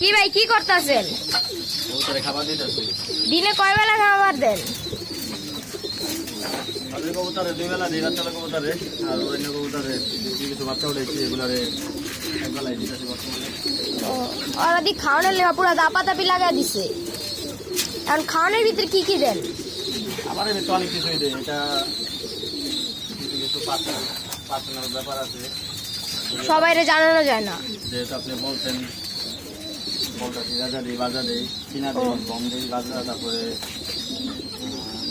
কি ভাই কি করতেছেন? দিনে কয় বেলা খাবার দেন? কবুতরে দুই বেলা দিই রাত্রে কবুতরে আর অন্য কবুতরে কিছু বাচ্চা উঠেছে এগুলারে এক বেলায় দিতেছি বর্তমানে। ওরা দি খাওয়ানোর লেখা পুরো দাপা দাপি লাগা দিছে। এখন খাওয়ানোর ভিতরে কি কি দেন? আমার এমনি অনেক কিছুই দেয় এটা কিছু কিছু পার্সোনাল পার্সোনাল ব্যাপার আছে। সবাইরে জানানো যায় না। যেহেতু আপনি বলছেন বলতেছি রাজা দিই বাজা দিই চিনা দিই গম দিই বাজা তারপরে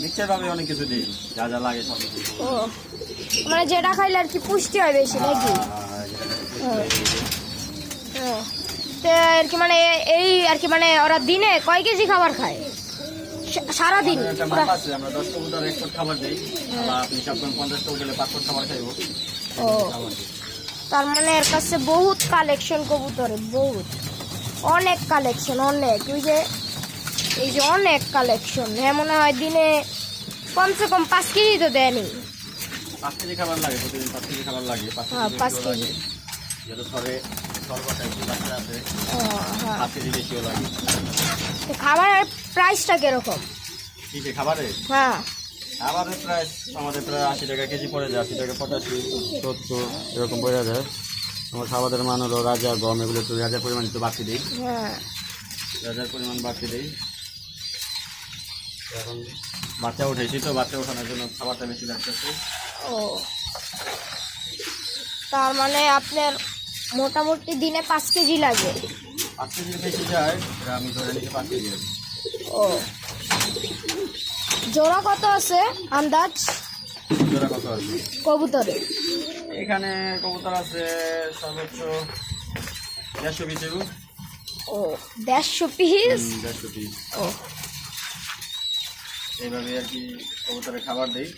মিক্সার অনেক কিছু দিই যা যা লাগে সব ও মানে যেটা খাইলে আর কি পুষ্টি হয় বেশি নাকি? ও। তো আর কি মানে এই আর কি মানে ওরা দিনে কয় কেজি খাবার খায়? সারাদিন আমরা দশ কবুতর খাবার দিই আপনি পঞ্চাশ খাবার খাইবো। ও তার মানে এর কাছে বহুত কালেকশন কবুতরের বহুত। অনেক কালেকশন অনেক। ওই যে এই যে অনেক কালেকশন হ্যাঁ মনে হয় দিনে কমসে কম পাঁচ কেজি তো দেয়নি। পাঁচ কেজি খাবার লাগে প্রতিদিন পাঁচ কেজি খাবার লাগে হ্যাঁ, পাঁচ কেজি। হ্যাঁ। খাবারের প্রাইসটা কীরকম? হ্যাঁ। খাবারের প্রাইস আমাদের প্রায় আশি টাকা কেজি পড়ে যায় আশি টাকা পঁচাশি সত্তর এরকম পড়ে যায়। আমার খাবারের মান হলো রাজা গম এগুলো একটু রাজার পরিমাণ একটু বাড়তি দিই। হ্যাঁ। রাজার পরিমাণ বাড়তি দিই। এখন বাচ্চা উঠেছি তো বাচ্চা ওঠানোর জন্য খাবারটা বেশি লাগতেছে। ও। তার মানে আপনার মোটামুটি দিনে পাঁচ কেজি লাগে? পাঁচ কেজি বেশি যায় আমি ধরে নিচ্ছি পাঁচ কেজি। ও। জোড়া কত আছে আন্দাজ? জোড়া কত আছে? কবুতরে। এখানে কবুতর আছে সর্বোচ্চ দেড়শো পিস ও দেড়শো পিস দেড়শো পিস ও। এইভাবে আর কি কবুতরে খাবার দিই।